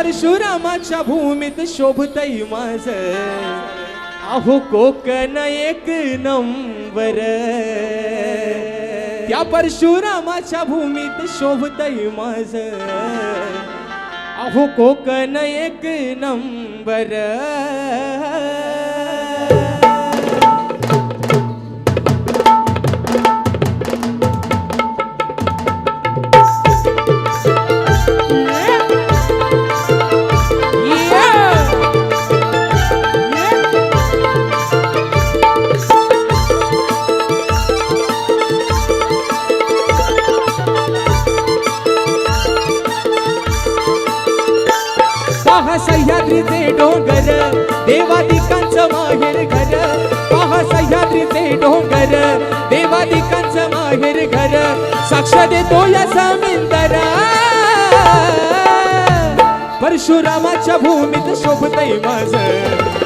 परशुरामाच्या भूमीत शोभतय माझ. अहो कोकण एक नंबर. त्या परशुरामाच्या भूमीत शोभतय माझ. अहो कोकण एक नंबर. पहा सह्याद्रीचे डोंगर देवादिकांचं माहेर घर. पहा सह्याद्रीचे डोंगर देवादिकांचं माहेर घर. साक्ष देतो या समिंदर परशुरामाच्या भूमीत शोभतय माझ.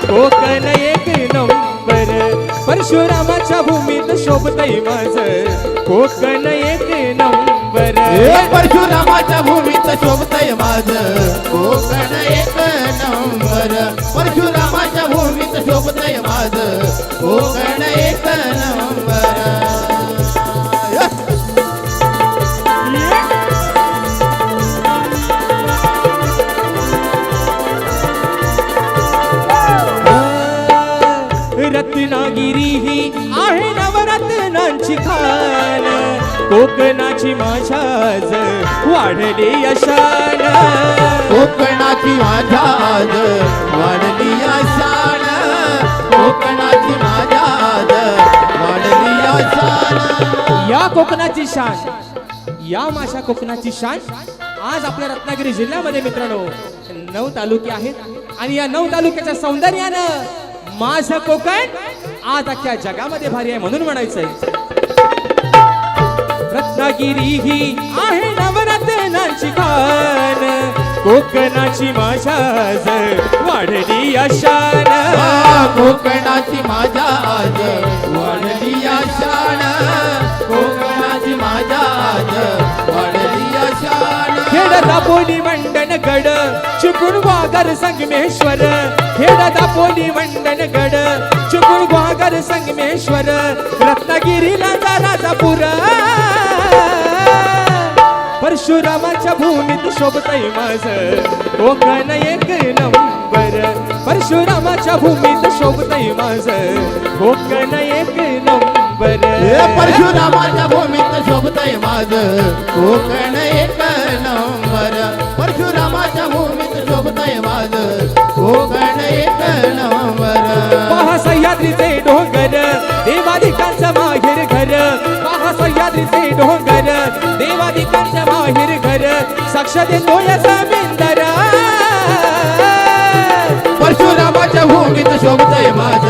कोकण एक नंबर. परशुरामाच्या भूमीत शोभतय माझ. कोकण एक परशुरामाच्या भूमीत शोभतय माझ. कोकण एक नंबर. परशुरामाच्या भूमीत शोभतय माझ. कोकण एक नंबर. रत्नागिरी ही आहे नवरत्नांची खा कोकणाची माझ्याज वाढली यशान कोकणाची माझ्या आज वाढली शान कोकणाची माझ्या आज वाढली शान या कोकणाची शान या माझ्या कोकणाची शान आज आपल्या रत्नागिरी जिल्ह्यामध्ये मित्रांनो नऊ तालुके आहेत आणि या नऊ तालुक्याच्या सौंदर्यानं माझं कोकण आज अख्ख्या जगामध्ये भारी आहे म्हणून म्हणायचंय. रत्नागिरी ही आहे नवरत्नांची खान कोकणाची माझ्या वाढली अशान आ, कोकणाची माझ्या आज वाढली शान कोकणाची माझ्या आज वाढली शान खेड दापोली मंडन गड चिपळूण वागर संगमेश्वर. खेड दापोली मंडन गड चिपळूण वागर संगमेश्वर. रत्नागिरीला राजापूर. परशुरामाच्या भूमीत शोभतय माझ. कोकण एक नंबर. परशुरामाच्या भूमीत शोभतय माझ. कोकण एक नंबर. परशुरामाच्या भूमीत शोभतय माझ. कोकण एक नंबर. परशुरामाच्या भूमीत शोभतय माझ. कोकण एक नंबर. पहा सह्याद्रीचे डोंगर. देवादिकांचं माहेर घर. पहा सह्याद्रीचे डोंगर. देवादिकांचं माहेर घर साक्ष देतो याचा समिंदरा परशुरामाच्या भूमीत शोभतय माझ.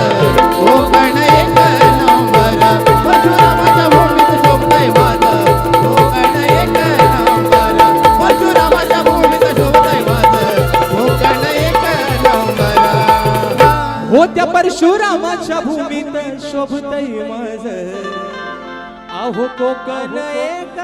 हो कोकण एक नंबर. परशुरामाच्या भूमीत शोभतय माझ. हो कोकण एक नंबर. परशुरामाच्या भूमीत शोभतय माझ. हो कोकण एक नंबर. हो त्या परशुरामाच्या भूमीत शोभतय माझ. कोकण एक